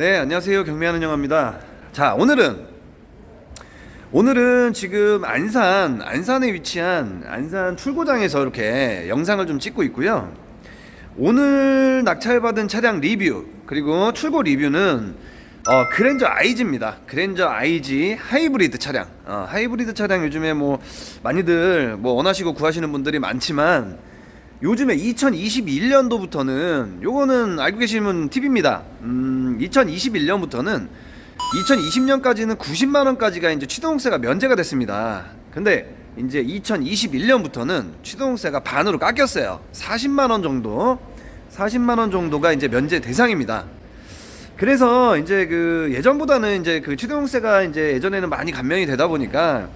네, 안녕하세요. 경미하는 영화입니다. 자, 오늘은 오늘은 지금 안산 안산에 위치한 안산 출고장에서 이렇게 영상을 좀 찍고 있고요. 오늘 낙찰받은 차량 리뷰 그리고 출고 리뷰는 어, 그랜저 IG입니다. 그랜저 IG 하이브리드 차량. 어, 하이브리드 차량 요즘에 뭐 많이들 뭐 원하시고 구하시는 분들이 많지만 요즘에 2021년도부터는 요거는 알고 계시면 팁입니다. 음, 2021년부터는 2020년까지는 90만 원까지가 이제 취등세가 면제가 됐습니다. 근데 이제 2021년부터는 취등세가 반으로 깎였어요. 40만 원 정도, 40만 원 정도가 이제 면제 대상입니다. 그래서 이제 그 예전보다는 이제 그 취등세가 이제 예전에는 많이 감면이 되다 보니까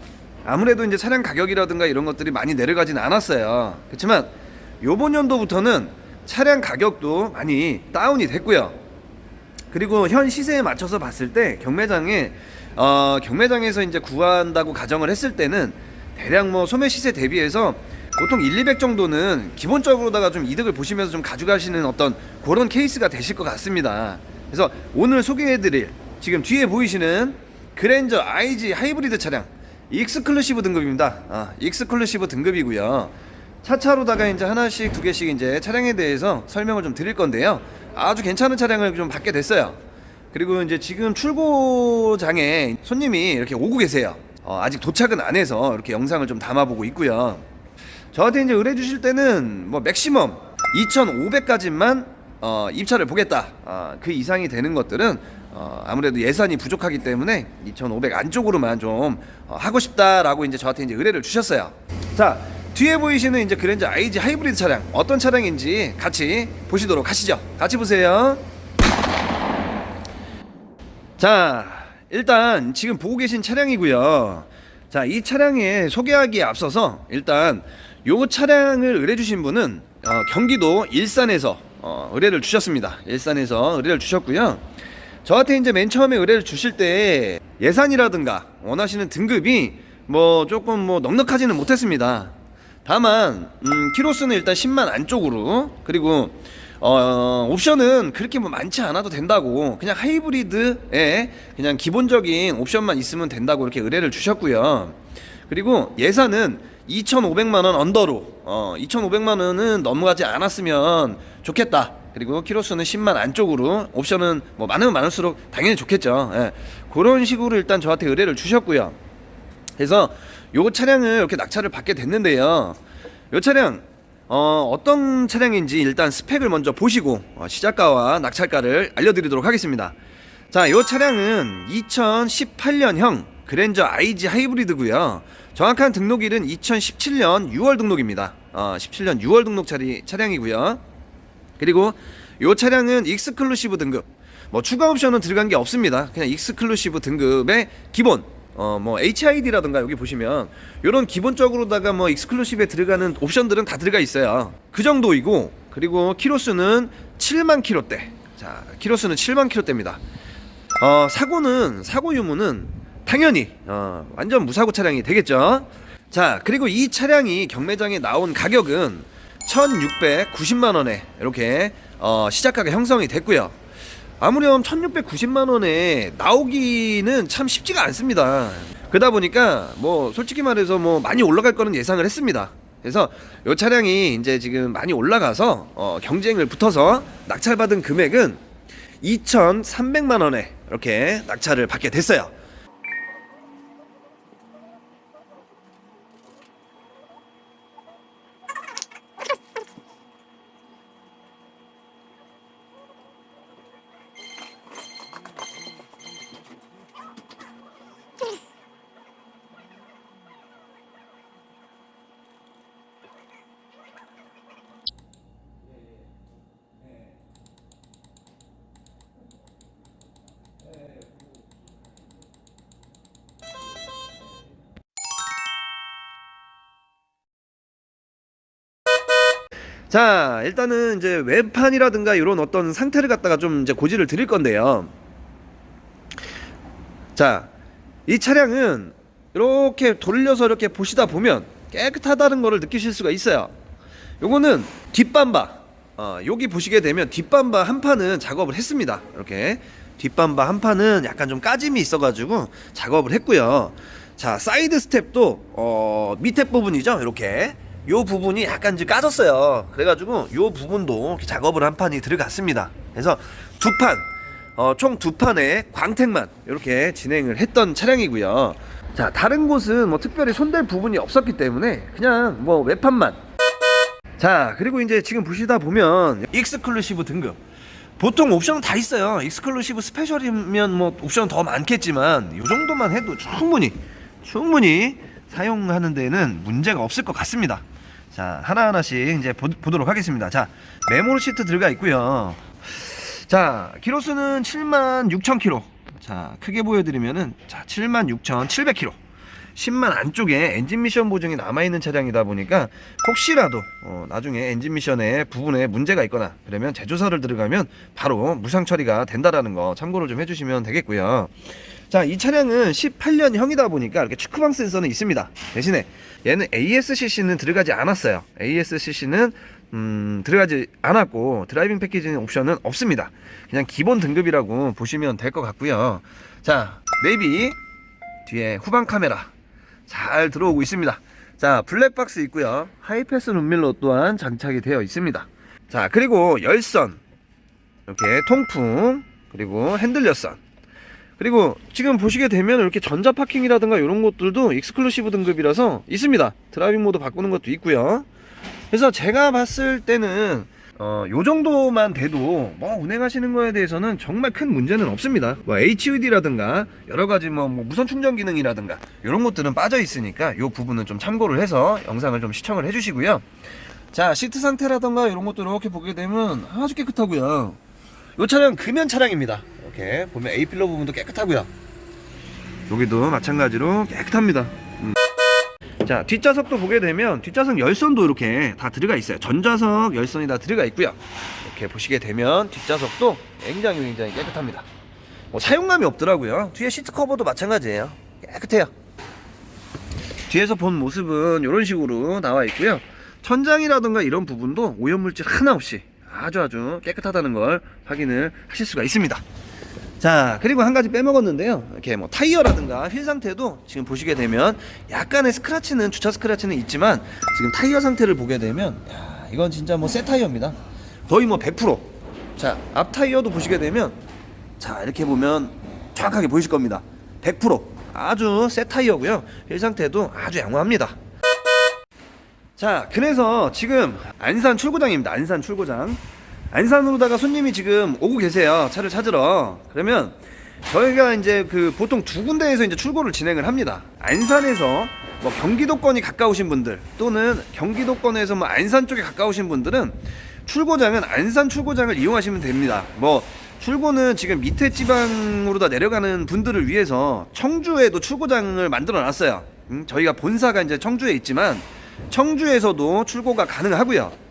아무래도 이제 차량 가격이라든가 이런 것들이 많이 내려가진 않았어요. 그렇지만 요번 연도부터는 차량 가격도 많이 다운이 됐고요. 그리고 현 시세에 맞춰서 봤을 때 경매장에 어, 경매장에서 이제 구한다고 가정을 했을 때는 대략 뭐 소매 시세 대비해서 보통 1, 200 정도는 기본적으로다가 좀 이득을 보시면서 좀 가져가시는 어떤 그런 케이스가 되실 것 같습니다. 그래서 오늘 소개해드릴 지금 뒤에 보이시는 그랜저 IG 하이브리드 차량 익스클루시브 등급입니다. 아, 익스클루시브 등급이고요. 차차로다가 이제 하나씩 두 개씩 이제 차량에 대해서 설명을 좀 드릴 건데요. 아주 괜찮은 차량을 좀 받게 됐어요. 그리고 이제 지금 출고장에 손님이 이렇게 오고 계세요. 어, 아직 도착은 안 해서 이렇게 영상을 좀 담아보고 있고요. 저한테 이제 의뢰 주실 때는 뭐 맥시멈 2,500까지만 어, 입찰을 보겠다. 어, 그 이상이 되는 것들은 어, 아무래도 예산이 부족하기 때문에 2,500 안쪽으로만 좀 어, 하고 싶다라고 이제 저한테 이제 의뢰를 주셨어요. 자, 뒤에 보이시는 이제 그랜저 IG 하이브리드 차량 어떤 차량인지 같이 보시도록 하시죠. 같이 보세요. 자, 일단 지금 보고 계신 차량이고요. 자, 이 차량에 소개하기에 앞서서 일단 요 차량을 의뢰 주신 분은 어, 경기도 일산에서 어, 의뢰를 주셨습니다. 일산에서 의뢰를 주셨고요. 저한테 이제 맨 처음에 의뢰를 주실 때 예산이라든가 원하시는 등급이 뭐 조금 뭐 넉넉하지는 못했습니다. 다만 음, 키로수는 일단 10만 안쪽으로 그리고 어, 옵션은 그렇게 뭐 많지 않아도 된다고 그냥 하이브리드에 그냥 기본적인 옵션만 있으면 된다고 이렇게 의뢰를 주셨고요. 그리고 예산은 2,500만 원 언더로 어, 2,500만 원은 넘어가지 않았으면 좋겠다. 그리고 키로수는 10만 안쪽으로 옵션은 뭐 많으면 많을수록 당연히 좋겠죠. 예. 그런 식으로 일단 저한테 의뢰를 주셨고요. 그래서 요 차량을 이렇게 낙찰을 받게 됐는데요. 요 차량 어, 어떤 차량인지 일단 스펙을 먼저 보시고 어, 시작가와 낙찰가를 알려드리도록 하겠습니다. 자, 요 차량은 2018년형 그랜저 IG 하이브리드고요. 정확한 등록일은 2017년 6월 등록입니다. 어, 17년 6월 등록 차리, 차량이고요. 그리고 요 차량은 익스클루시브 등급. 뭐 추가 옵션은 들어간 게 없습니다. 그냥 익스클루시브 등급의 기본 어 뭐 HID라든가 여기 보시면 요런 기본적으로다가 뭐 익스클루시브에 들어가는 옵션들은 다 들어가 있어요. 그 정도이고 그리고 키로수는 7만 킬로대. 자, 키로수는 7만 킬로대입니다. 어, 사고는 사고 유무는 당연히 어, 완전 무사고 차량이 되겠죠. 자, 그리고 이 차량이 경매장에 나온 가격은 1,690만 원에 이렇게 어, 시작가가 형성이 됐고요. 아무렴 1690만 원에 나오기는 참 쉽지가 않습니다. 그러다 보니까 뭐 솔직히 말해서 뭐 많이 올라갈 거는 예상을 했습니다. 그래서 이 차량이 이제 지금 많이 올라가서 어, 경쟁을 붙어서 낙찰받은 금액은 2,300만 원에 이렇게 낙찰을 받게 됐어요. 자, 일단은 이제 외판이라든가 이런 어떤 상태를 갖다가 좀 이제 고지를 드릴 건데요. 자, 이 차량은 이렇게 돌려서 이렇게 보시다 보면 깨끗하다는 거를 느끼실 수가 있어요. 요거는 뒷밤바. 어, 여기 보시게 되면 뒷밤바 한 판은 작업을 했습니다. 이렇게 뒷밤바 한 판은 약간 좀 까짐이 있어가지고 작업을 했고요. 자 사이드 스텝도 어, 밑에 부분이죠. 이렇게 요 부분이 약간 이제 까졌어요. 그래가지고 요 부분도 작업을 한 판이 들어갔습니다. 그래서 두 판, 어, 총 두 판의 광택만 이렇게 진행을 했던 차량이고요. 자 다른 곳은 뭐 특별히 손댈 부분이 없었기 때문에 그냥 뭐 외판만 자 그리고 이제 지금 보시다 보면 익스클루시브 등급 보통 옵션은 다 있어요 익스클루시브 스페셜이면 뭐 옵션 더 많겠지만 이 정도만 해도 충분히 충분히 사용하는 데는 문제가 없을 것 같습니다 자 하나하나씩 이제 보, 보도록 하겠습니다. 자 메모리 시트 들어가 있고요. 자 키로수는 7만 6천 키로. 자 크게 보여드리면은 자 7만 6천 700 키로 10만 안쪽에 엔진 미션 보증이 남아있는 차량이다 보니까 혹시라도 어, 나중에 엔진 미션에 부분에 문제가 있거나 그러면 제조사를 들어가면 바로 무상 처리가 된다라는 거 참고를 좀 해주시면 되겠고요. 자, 이 차량은 18년형이다 보니까 이렇게 축구방 센서는 있습니다. 대신에 얘는 ASCC는 들어가지 않았어요. ASCC는 음, 들어가지 않았고 드라이빙 패키지는 옵션은 없습니다. 그냥 기본 등급이라고 보시면 될 것 같고요. 자, 네비 뒤에 후방 카메라 잘 들어오고 있습니다. 자, 블랙박스 있고요. 하이패스 룸밀러 또한 장착이 되어 있습니다. 자, 그리고 열선 이렇게 통풍 그리고 핸들 열선 그리고 지금 보시게 되면 이렇게 전자 파킹이라든가 이런 것들도 익스클루시브 등급이라서 있습니다. 드라이빙 모드 바꾸는 것도 있고요. 그래서 제가 봤을 때는 어, 요 정도만 돼도 뭐 운행하시는 거에 대해서는 정말 큰 문제는 없습니다. 뭐 HUD라든가 여러 가지 뭐, 뭐 무선 충전 기능이라든가 이런 것들은 빠져 있으니까 요 부분은 좀 참고를 해서 영상을 좀 시청을 해주시고요. 자 시트 상태라든가 이런 것도 이렇게 보게 되면 아주 깨끗하고요. 요 차량 금연 차량입니다. 이렇게 보면 A 필러 부분도 깨끗하고요. 여기도 마찬가지로 깨끗합니다. 자 뒷좌석도 보게 되면 뒷좌석 열선도 이렇게 다 들어가 있어요. 전좌석 열선이 다 들어가 있고요. 이렇게 보시게 되면 뒷좌석도 굉장히 굉장히 깨끗합니다. 뭐 사용감이 없더라고요. 뒤에 시트 커버도 마찬가지예요. 깨끗해요. 뒤에서 본 모습은 이런 식으로 나와 있고요. 천장이라든가 이런 부분도 오염물질 하나 없이 아주 아주 깨끗하다는 걸 확인을 하실 수가 있습니다 자 그리고 한 가지 빼먹었는데요. 이렇게 뭐 타이어라든가 휠 상태도 지금 보시게 되면 약간의 스크래치는 주차 스크래치는 있지만 지금 타이어 상태를 보게 되면 야, 이건 진짜 뭐 새 타이어입니다. 거의 뭐 100%자 앞 타이어도 보시게 되면 자 이렇게 보면 정확하게 보이실 겁니다. 100% 아주 새 타이어고요. 휠 상태도 아주 양호합니다. 자 그래서 지금 안산 출고장입니다. 안산 출고장 안산으로다가 손님이 지금 오고 계세요. 차를 찾으러. 그러면 저희가 이제 그 보통 두 군데에서 이제 출고를 진행을 합니다. 안산에서 뭐 경기도권이 가까우신 분들 또는 경기도권에서 뭐 안산 쪽에 가까우신 분들은 출고장은 안산 출고장을 이용하시면 됩니다. 뭐 출고는 지금 밑에 지방으로 다 내려가는 분들을 위해서 청주에도 출고장을 만들어 놨어요. 음, 저희가 본사가 이제 청주에 있지만 청주에서도 출고가 가능하고요.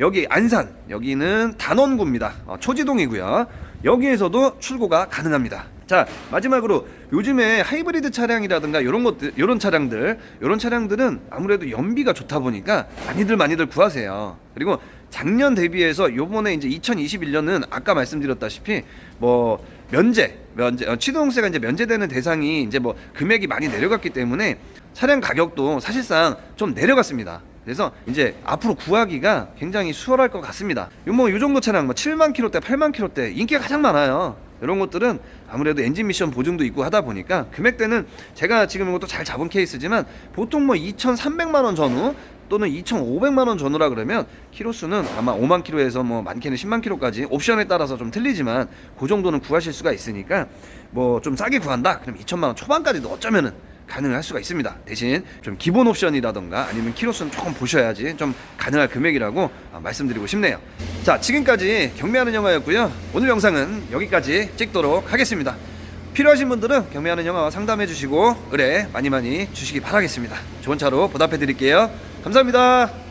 여기 안산 여기는 단원구입니다. 어, 초지동이고요. 여기에서도 출고가 가능합니다. 자 마지막으로 요즘에 하이브리드 차량이라든가 이런 것들 이런 차량들 이런 차량들은 아무래도 연비가 좋다 보니까 많이들 많이들 구하세요. 그리고 작년 대비해서 요번에 이제 2021년은 아까 말씀드렸다시피 뭐 면제 면제 어, 취등세가 이제 면제되는 대상이 이제 뭐 금액이 많이 내려갔기 때문에 차량 가격도 사실상 좀 내려갔습니다. 그래서 이제 앞으로 구하기가 굉장히 수월할 것 같습니다. 요뭐요 정도 차량 뭐 7만 킬로대, 8만 킬로대 인기가 가장 많아요. 이런 것들은 아무래도 엔진 미션 보증도 있고 하다 보니까 금액대는 제가 지금 이것도 잘 잡은 케이스지만 보통 뭐 2,300만 원 전후 또는 2,500만 원 전후라 그러면 키로수는 아마 5만 킬로에서 뭐 많게는 10만 킬로까지 옵션에 따라서 좀 틀리지만 그 정도는 구하실 수가 있으니까 뭐 좀 싸게 구한다. 그럼 2천만 원 초반까지도 어쩌면은 가능할 수가 있습니다. 대신 좀 기본 옵션이라던가 아니면 키로수는 조금 보셔야지 좀 가능할 금액이라고 아, 말씀드리고 싶네요. 자, 지금까지 경매하는 영화였고요. 오늘 영상은 여기까지 찍도록 하겠습니다. 필요하신 분들은 경매하는 영화와 상담해 주시고 의뢰 많이 많이 주시기 바라겠습니다. 좋은 차로 보답해 드릴게요. 감사합니다.